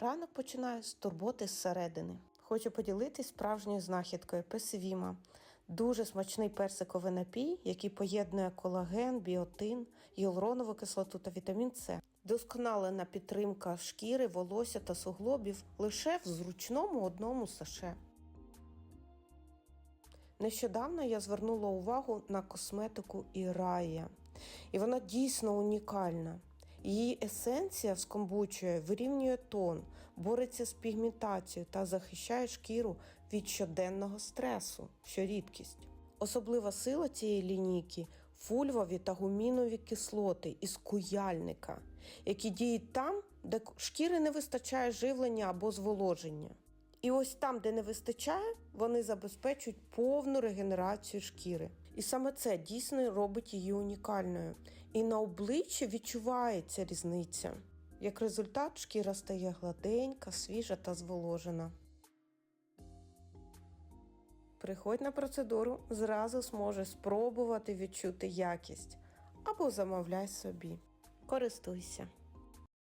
Ранок починаю з турботи зсередини. Хочу поділитись справжньою знахідкою песивіма. Дуже смачний персиковий напій, який поєднує колаген, біотин, гіалуронову кислоту та вітамін С. Досконалена підтримка шкіри, волосся та суглобів лише в зручному одному саше. Нещодавно я звернула увагу на косметику Ірая, і вона дійсно унікальна. Її есенція з комбучою вирівнює тон, бореться з пігментацією та захищає шкіру від щоденного стресу, що рідкість. Особлива сила цієї лінійки фульвові та гумінові кислоти із куяльника, які діють там, де шкіри не вистачає живлення або зволоження. І ось там, де не вистачає, вони забезпечують повну регенерацію шкіри. І саме це дійсно робить її унікальною. І на обличчі відчувається різниця. Як результат, шкіра стає гладенька, свіжа та зволожена. Приходь на процедуру, зразу зможеш спробувати відчути якість або замовляй собі. Користуйся.